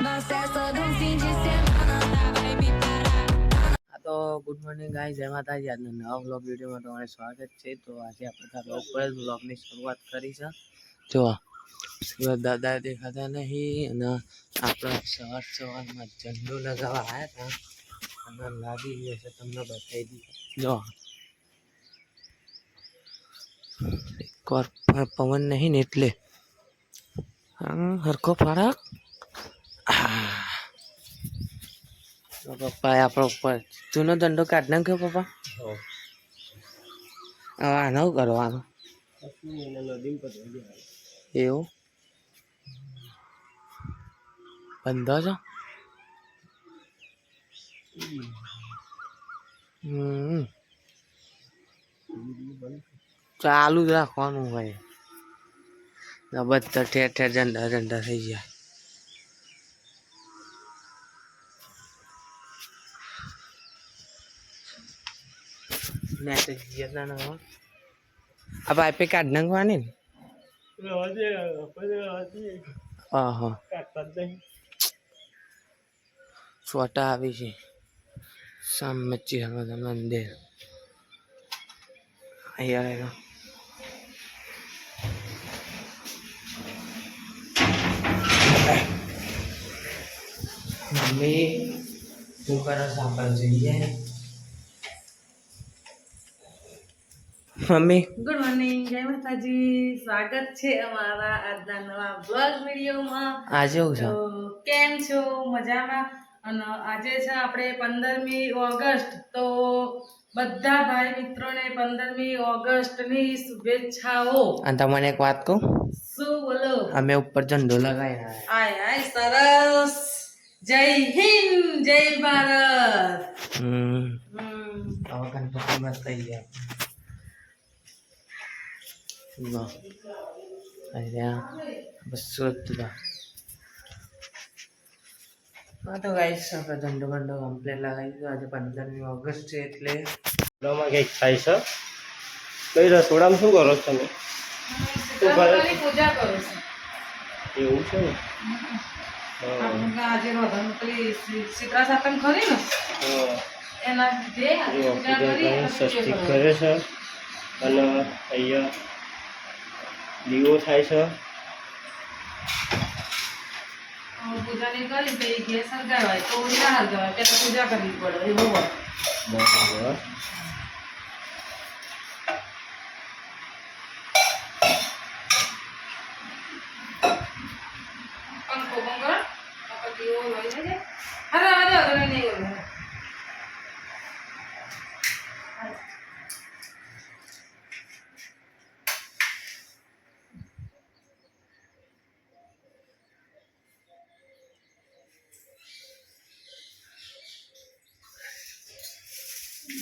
તો good morning ગાઈ જય માતાજી. આજના નવા બ્લોગ વિડીયોમાં તમારું સ્વાગત છે. તો આજે આપણે ઉપર જ બ્લોગની શરૂઆત કરી છે જો દાદા દેખાતા નહીં અને આપણે સવાર સવારમાં ઝંડો લગાવવા આવ્યા હતા. અને લાગી ગયો છે, તમને બતાવી દીધું જો એકવાર પવન નહીં ને એટલે. હા હરખો ફરક તો પપ્પા આપણો ઉપર જૂનો ધંધો કાઢ નાખ્યો પપ્પા હવે આનો કરવાનો એવું? બંધો છો? હમ. ચાલુ જ રાખવાનું હોય. બધા ઠેર ઠેર ઝંડા ઝંડા થઈ ગયા. આ પાઇપે કાઢ નાખવાની ને હા હા છોટા આવી છે સામે ચિહ્ન મંદિર અહીંયા રહેલો મમ્મી શું કરો સાંભળ જોઈએ મમ્મી? ગુડ મોર્નિંગ જય માતાજી. સ્વાગત છે અમારા આજના નવા બ્લોગ વિડીયોમાં. આજે છો. છે કેમ છો? મજામાં? અને આજે છે આપણે પંદરમી ઓગસ્ટ તો બધા ભાઈ મિત્રોને પંદરમી ઓગસ્ટની શુભેચ્છાઓ. અને તમને એક વાત કહું? શું બોલો? અમે ઉપર ઝંડો લગાવ્યા આય આય સરસ. જય હિન્દ જય ભારત. હમ. હમ. હવે ગણપતિ માં થઈ ગયા. અહીંયા બસ સુરત જુદા હા તો ગાઈસ આપણે ધંધો બંધો કમ્પ્લેટ લગાવી દીધો આજે પંદરમી ઓગસ્ટ છે એટલે રસોડામાં કંઈક થાય છે કઈ રસોડામાં શું કરો છો તમે પૂજા કરો છું એવું છે ને આજે રોધન પેલી સાતમ ખરી ને એના જે પૂજા કરી કરો. કરે છે અને અહીંયા દીવો થાય છે. હવે પૂજા નહીં કરી તો એ ગેસ હળગાવાય તો ના હળગાવાય પેલા પૂજા કરવી પડે એવું હોય. બરાબર પંખો બંગર આપણે દીવો લઈ લેજે અરે અરે અરે નહીં ઓલું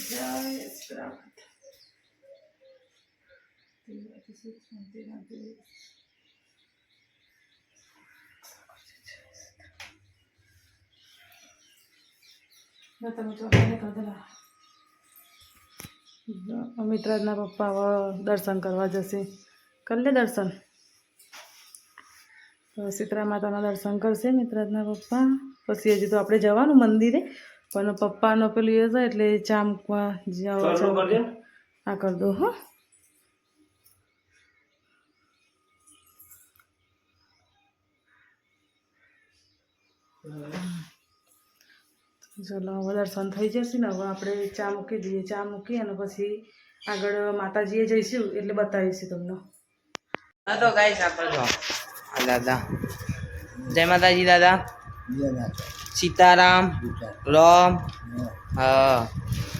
જય શ્રી અમિતરાજના પપ્પા હવે દર્શન કરવા જશે. કરી લે દર્શન. સીતરા માતાના દર્શન કરશે મિત્રાજના પપ્પા. પછી હજી તો આપણે જવાનું મંદિરે. પણ પપ્પાનો પેલું એ છે એટલે ચા મૂકવા જવા ચાલુ કરી દે. આ કરી દો હો. ચલો હવે દર્શન થઈ જશે ને હવે આપણે ચા મૂકી દઈએ. ચા મૂકી અને પછી આગળ માતાજીએ જઈશું એટલે બતાવીશું તમને. હા તો ગાઈસ આપણે દાદા. જય માતાજી દાદા. સીતારામ રામ. હા.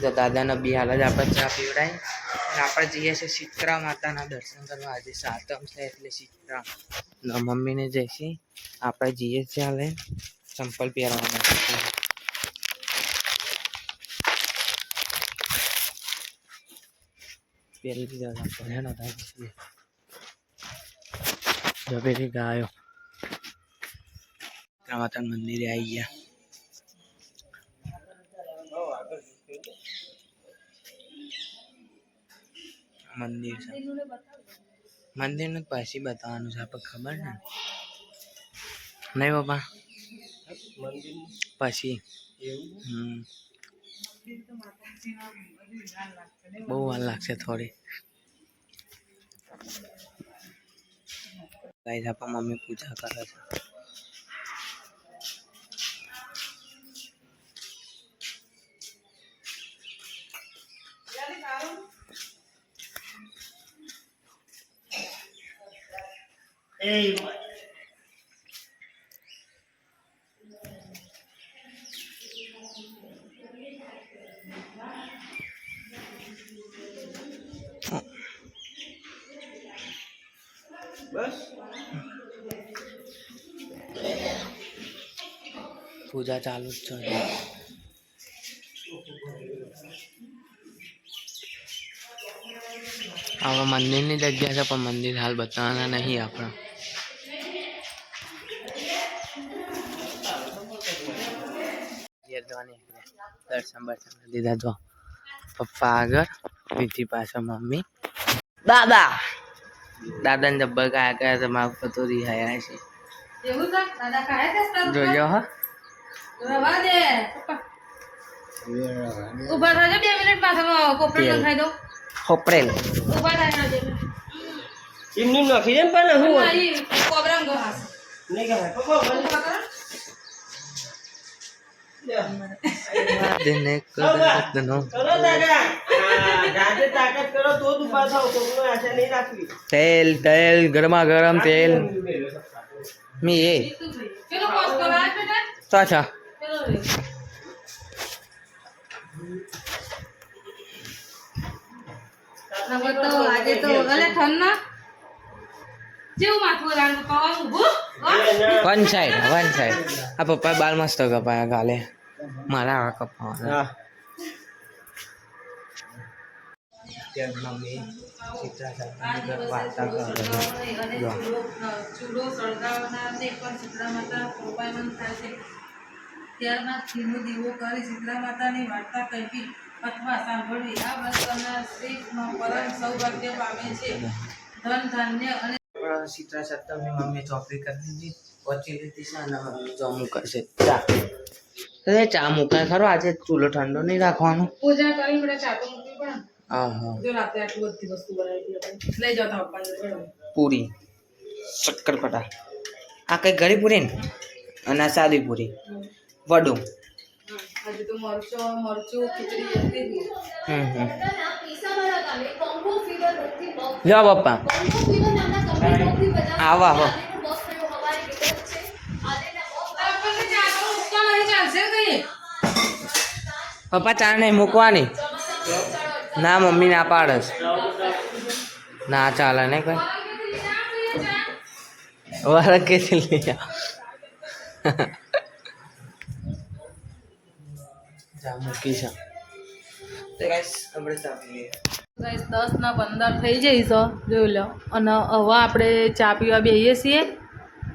જો દાદાને બી હાલ જ આપણે ચા પીવડાય અને આપણે જઈએ છીએ શીતળા માતાના દર્શન કરવા. આજે સાતમ છે એટલે શીતળા મમ્મીને જઈશી આપણે જઈએ છીએ હાલે ચંપલ પહેરવાના. પહેરી દીધા હતા નતા જબેરી ગાયો. માતા મંદિરે આવી ગયા. મંદિર છે. મંદિરનું પાછી બતાવવાનું છે આપણે ખબર ને? નહીં બાપા. પછી. હમ. બહુ વાર લાગશે થોડી. ગાઈસ આપણા મમ્મી પૂજા કરે છે. એ પૂજા ચાલુ જ છે આવા મંદિરની જગ્યા છે પણ મંદિર હાલ બતાવવાના નહીં આપણે દર્શન દીધા. જો પપ્પા આગળ બીજી પાછળ મમ્મી. દાદા દાદાને જબ્બર કાયા કયા તમારા ઉપર તો રિહાયા છે. એવું છે? દાદા છે જોજો હા. ઊભા દે. થજો બે મિનિટ પાછળ કોપરેટ નખાઈ દો. ખોપરેલ ઊભા થાય બે મિનિટ. એમની નાખી દે પણ હું કોબરામાં ગો. નહીં કહે તેલ તેલ, ગરમા ગરમ તેલ. મી એ. ઊભું વન સાઈડ વન સાઈડ. આ પપ્પા બાલ મસ્ત કપાયા કાલે મારા આવા કપાવાના. મમ્મી ચિત્રા વાર્તા કરે જો. ચૂલો, અ, ચૂલો સળગાવનાર ને પણ શીતળા માતા કૃપાયમાન થાય છે. ત્યારબાદ ઘીનો દીવો કરી શીતળા માતાની વાર્તા કહેવી અથવા સાંભળવી. આ વ્રત કરનાર શ્રી પરમ સૌભાગ્ય પામે છે. ધન ધાન્ય અને સપ્તમની મમ્મી ચોપડી કરી દીધી. પહોંચી લીધી છે અને મમ્મી જો મૂકશે. ચા. અરે ચા મૂકાય ખરો. આજે ચૂલો ઠંડો નહીં રાખવાનો. પૂજા કરી બધા ચાતો મૂકવી પડે ને. હા હા. જો રાતે આટલી બધી વસ્તુ બનાવી લઈ જાવ પપ્પા પૂરી. શક્કરપટા આ કઈ ગળી પૂરી ને? અને આ સાદી પૂરી. વડું. હા, હજુ તો મરચો મરચું ખીચડી. હમ હમ. લ્યો પપ્પા આવો આવો આપણને ચાતો મૂકવા નહીં ચાલશે કઈ પપ્પા ચા નહીં મૂકવાની. ના, મમ્મી ના પાડે ના, ચાલે ને કઈ. વરખ કેથી લઈ ચા મૂકી છે દસ ના પંદર થઈ જઈશ જોઈ લો. અને હવે આપણે ચા પીવા બેસીએ છીએ.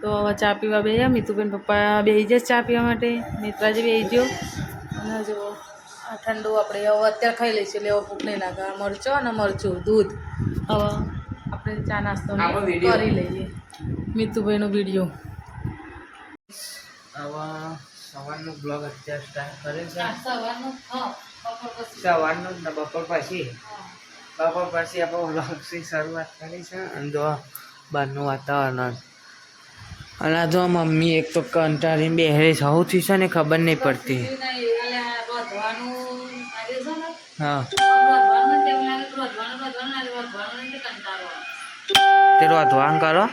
તો હવે ચા પીવા બેહ્યા. મીતુબેન પપ્પા બેસી જશે ચા પીવા માટે. મિત્રાજી બેસી ગયો. અને જો આ ઠંડુ આપણે હવે અત્યારે ખાઈ લઈશું. એટલે હવે ભૂખ નહીં લાગે. મરચો અને મરચું દૂધ. હવે આપણે ચા નાસ્તો. કરી લઈએ. મીતુભાઈનો વીડિયો હવે સવારનો બ્લોગ અત્યારે સ્ટાર્ટ કરે છે. સવારનો બપોર પછી. જ બપોર પછી. બપોર પછી આપણે બ્લોગથી શરૂઆત કરી છે અને જો બહારનું વાતાવરણ આ જો મમ્મી એક તો કંટાળીને બેહરી સૌથી છે ને ખબર નહીં પડતી આજે હા આજે કંટાળો. તે રોધવાનું કરો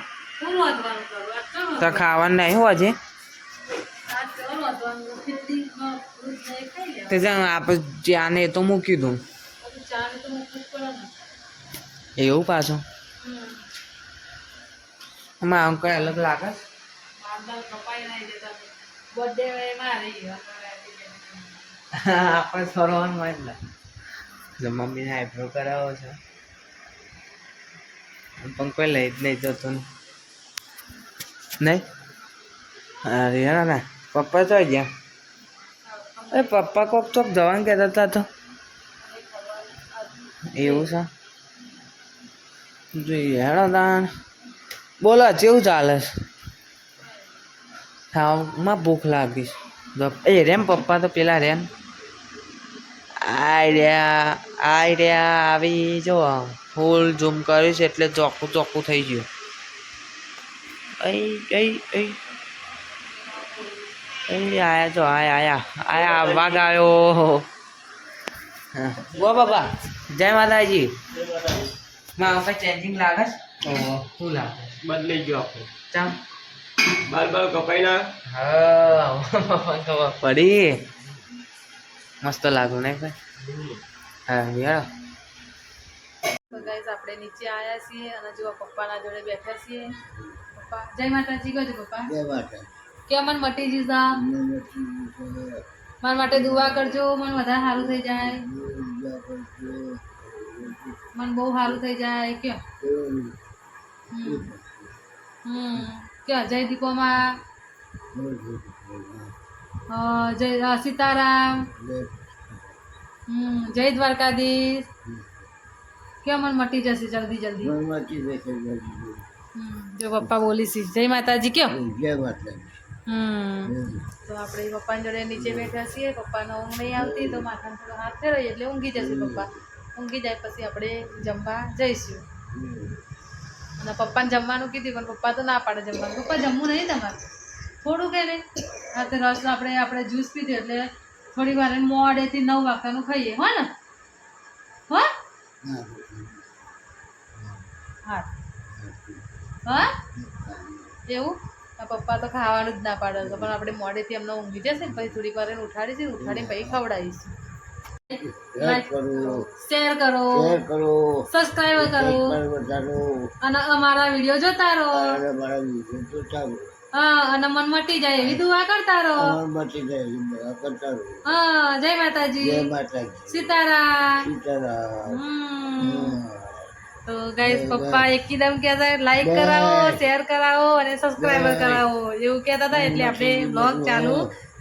તો ખાવાનું નહીં હોય છે આ તો જાણ આપણે જ્યાં ને એ તો મૂકી દઉં એવું પાછું હમ. અંકલ અલગ લાગે છે? માંદા કપાઈ નહીં જતા બર્થડે એમાં રહી આપણે ફરવાનું હોય એટલે. જો મમ્મીને આઈબ્રો કરાવો છે. પણ કોઈ લઈ જ નહીં જતો ને. નહીં? અરે યાર ના પપ્પા તો ગયા. એ પપ્પા કોક તો જવાનું કહેતા હતા તો. એવું છે? જોઈએ હેડો તાણ બોલો, કેવું ચાલે છે? ખાવામાં ભૂખ લાગી એ રેમ પપ્પા તો પેલા રેમ. આઈ રહ્યા આઈ રહ્યા આવી જો ફૂલ ઝૂમ કરીશ એટલે ચોખ્ખું ચોખ્ખું થઈ ગયું. આયા જો આયા આયા. આયા આવવા હા. ગો બાબા. જય માતાજી. માં કઈ ચેન્જિંગ લાગે છે? શું લાગે? બદલાઈ ગયો ચામ બાલ બાલ કપાઈ ના હા પડી. મસ્ત લાગુ ને ભાઈ? હા યાર તો ગાઈસ આપણે નીચે આવ્યા છીએ અને જો પપ્પાના જોડે બેઠા છીએ. પપ્પા જય માતાજી કહો પપ્પા? કે મન મટી જીસા મારા માટે દુઆ કરજો મન વધારે સારું થઈ જાય. મન બહુ સારું થઈ જાય કે હમ. હમ. કે જય દીપોમાં અ, જય અ, સીતારામ હમ જય દ્વારકાધીશ કે મને મટી જશે જલ્દી જલ્દી હમ, જો પપ્પા બોલી છે જય માતાજી કયો હમ તો આપણે પપ્પાની જોડે નીચે બેઠા છીએ પપ્પાનો ઊંઘ નહીં આવતી તો માથાનો થોડો હાથ ફેરવીએ એટલે ઊંઘી જશે પપ્પા. ઊંઘી જાય પછી આપણે જમવા જઈશું. અને પપ્પાને જમવાનું કીધું પણ પપ્પા તો ના પાડે જમવાનું. પપ્પા જમવું નહીં તમારે? થોડું કે નહીં તો રસ આપણે આપણે જ્યુસ પીધું એટલે થોડી વાર મોડેથી નવ વાગ્યાનું ખાઈએ. હો ને? હો? હા. હા. એવું? આ પપ્પા તો ખાવાનું જ ના પાડે. પણ આપણે મોડેથી એમને ઊંઘી જશે ને પછી થોડીક વાર ઉઠાડીશું ઉઠાડીને પછી ખવડાવીશું. શેર કરો શેર કરો અને અમારા વીડિયો જોતા રહો. હા અને મન મટી જાય એવી દુઆ કરતા રહો. હા જય માતાજી. સીતારામ. હમ. તો ગાઈસ પપ્પા એકદમ કહેતા લાઈક કરાવો શેર કરાવો અને સબસ્ક્રાઇબર કરાવો. એવું કહેતા હતા એટલે આપણે બ્લોગ ચાલુ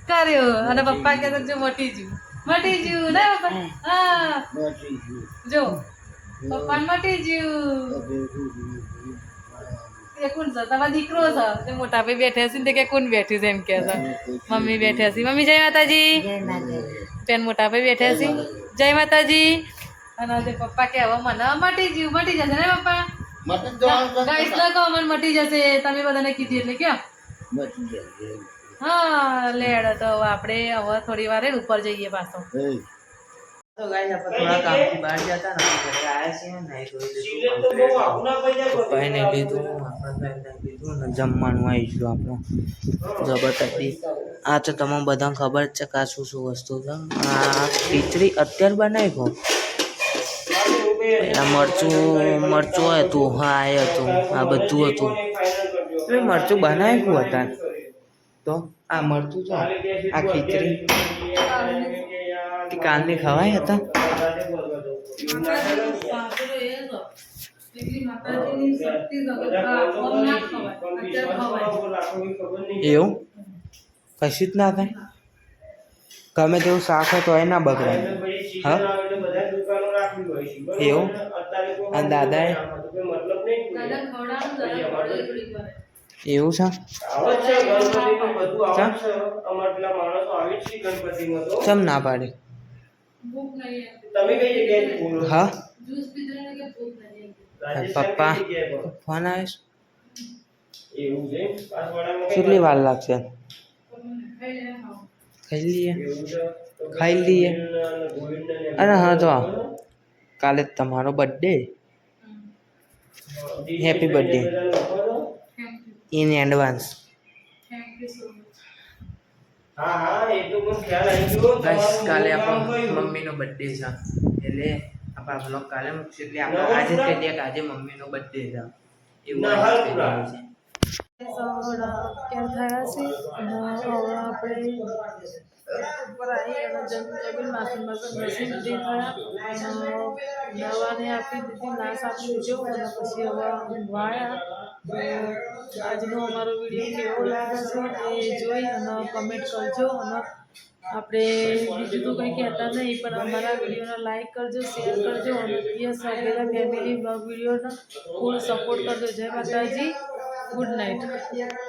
કર્યો. અને પપ્પા કહેતા જો મટી ગયું. મટી ગયું ને પપ્પા હા. જો પપ્પા મટી ગયું. કોણ છે? તમારો દીકરો છે? તે મોટા ભાઈ બેઠા છે ને તે કે કોણ બેઠ્યું છે એમ કે છે. મમ્મી બેઠ્યા છે. મમ્મી જય માતાજી. પેન મોટા ભાઈ બેઠા છે. જય માતાજી. અને પપ્પા કે હવે મને મટી ગયું મટી જશે ને પપ્પા? ગાઈસ મને મટી જશે. તમે બધાને કીધી એટલે કયો હા લેડ તો હવે આપણે હવે થોડી વાર ઉપર જઈએ પાછો. તો ગાઈસ આપણે થોડા કામથી બહાર જતા ને ઘરે આવ્યા છીએ ને ધોઈ લીધું લીધું લીધું ને જમવાનું આવીશું આપણે. જો બતાવી આ તો તમને બધાને ખબર છે કે શું શું વસ્તુ છે. આ ખીચડી અત્યારે બનાવી આ મરચું મરચું હતું હા એ હતું આ બધું હતું. મરચું બનાવ્યું હતા તો આ મરચું છે આ ખીચડી. તે કાલની ખવાય હતા? એવું? કશું જ ના થાય? ગમે તેવું શાક હોય તો એ ના બગડાય. હા? એવું? અને દાદાએ? એવું છે? ચમ ના પાડે ભૂખ નહીં તમે કઈ જગ્યાએથી બોલો છો? હા જ્યુસ પીધું ને કે ભૂખ નહીં રાજસ્થાન પપ્પા કઈ જગ્યાએ બોલો? ફોન આવે છે એવું છે પાસવાડામાં કઈ કેટલી વાર લાગશે ખાઈ લે ખાઓ ખાઈ લઈએ એવું છે તો ખાઈ લઈએ ગોવિંદને અને ગોવિંદને ને અરે હા જો કાલે તમારો birthday happy birthday thank you in advance thank you so much હા હા એ તો મને ખ્યાલ આવી ગયો. ગાઈસ કાલે આપણો? મમ્મીનો બર્થડે છે. એટલે આપણા બ્લોગ કાલે મૂકશું. એટલે આપણે આજે જ કહી દઈએ કે આજે મમ્મીનો બર્થડે છે. એવું છે. કેમ થયા છે? આપણે ઉપર આવી અને જમીન આપી દીધી નાશ આપી દીધો અને પછી હવે ઊંઘવાયા આજનો અમારો વીડિયો કેવો લાગે છે એ જોઈ અને કમેન્ટ કરજો અને આપણે બીજું તો કંઈ કહેતા નહીં પણ અમારા વિડીયોને લાઈક કરજો શેર કરજો અને યસ વગેરે ફેમિલી બ્લોગ વિડીયોનો ફૂલ સપોર્ટ કરજો જય માતાજી ગુડ નાઇટ